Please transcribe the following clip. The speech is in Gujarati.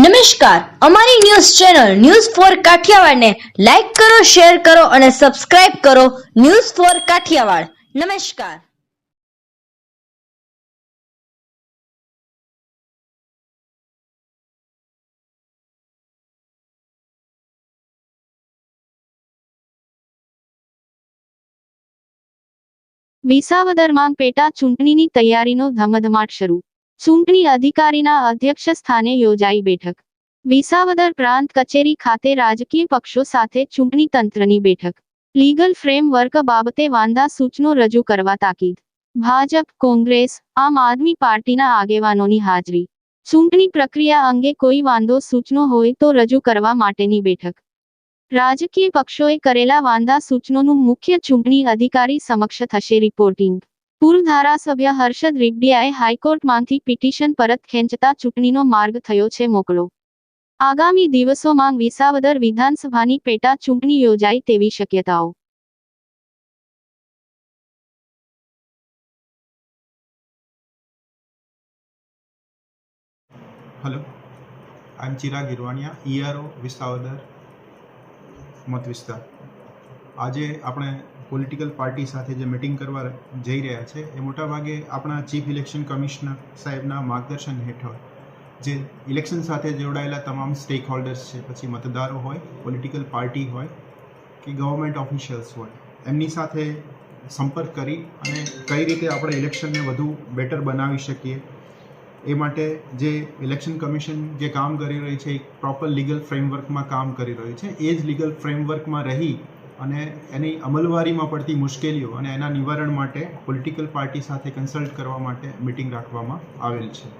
નમસ્કાર. અમારી ન્યૂઝ ચેનલ ન્યૂઝ ફોર કાઠિયાવાડને લાઈક કરો, શેર કરો અને સબસ્ક્રાઇબ કરો ન્યૂઝ ફોર કાઠિયાવાડ. નમસ્કાર. વિસાવદરમાં પેટા ચૂંટણીની તૈયારીનો ધમધમાટ શરૂ. ચૂંટણી અધિકારીના અધ્યક્ષ સ્થાને યોજાઈ બેઠક. વિસાવદર પ્રાંત કચેરી ખાતે રાજકીય પક્ષો સાથે ચૂંટણી તંત્રની બેઠક. લીગલ ફ્રેમવર્ક બાબતે વાંધા સૂચનો રજૂ કરવા તાકીદ. ભાજપ, કોંગ્રેસ, આમ આદમી પાર્ટીના આગેવાનોની હાજરી. ચૂંટણી પ્રક્રિયા અંગે કોઈ વાંધો સૂચનો હોય તો રજૂ કરવા માટેની બેઠક. રાજકીય પક્ષોએ કરેલા વાંધા સૂચનોનું મુખ્ય ચૂંટણી અધિકારી સમક્ષ થશે રિપોર્ટિંગ. પૂર્વ ધારાસભ્ય હર્ષદ રીબડિયાએ હાઈકોર્ટમાંથી પિટિશન પરત ખેંચતા ચૂંટણીનો માર્ગ થયો છે મોકળો. આગામી દિવસોમાં વિસાવદર વિધાનસભાની પેટા ચૂંટણી યોજાય તેવી શક્યતાઓ. Hello, I'm Chirag Girvaniya ERO Visavadar મત વિસ્તાર આજે આપણે પોલિટિકલ પાર્ટી સાથે જે મિટિંગ કરવા જઈ રહ્યા છે, એ મોટાભાગે આપણા ચીફ ઇલેક્શન કમિશનર સાહેબના માર્ગદર્શન હેઠળ. જે ઇલેક્શન સાથે જોડાયેલા તમામ સ્ટેક હોલ્ડર્સ છે, પછી મતદારો હોય પોલિટિકલ પાર્ટી હોય, કે ગવર્મેન્ટ ઓફિશિયલ્સ હોય, એમની સાથે સંપર્ક કરી અને કઈ રીતે આપણે ઇલેક્શનને વધુ બેટર બનાવી શકીએ, એ માટે જે ઇલેક્શન કમિશન જે કામ કરી રહી છે એક પ્રોપર લીગલ ફ્રેમવર્કમાં કામ કરી રહ્યું છે, એ જ લીગલ ફ્રેમવર્કમાં રહી અને એની અમલવારીમાં પડતી મુશ્કેલીઓ અને એના નિવારણ માટે પોલિટિકલ પાર્ટી સાથે કન્સલ્ટ કરવા માટે મિટિંગ રાખવામાં આવેલ છે.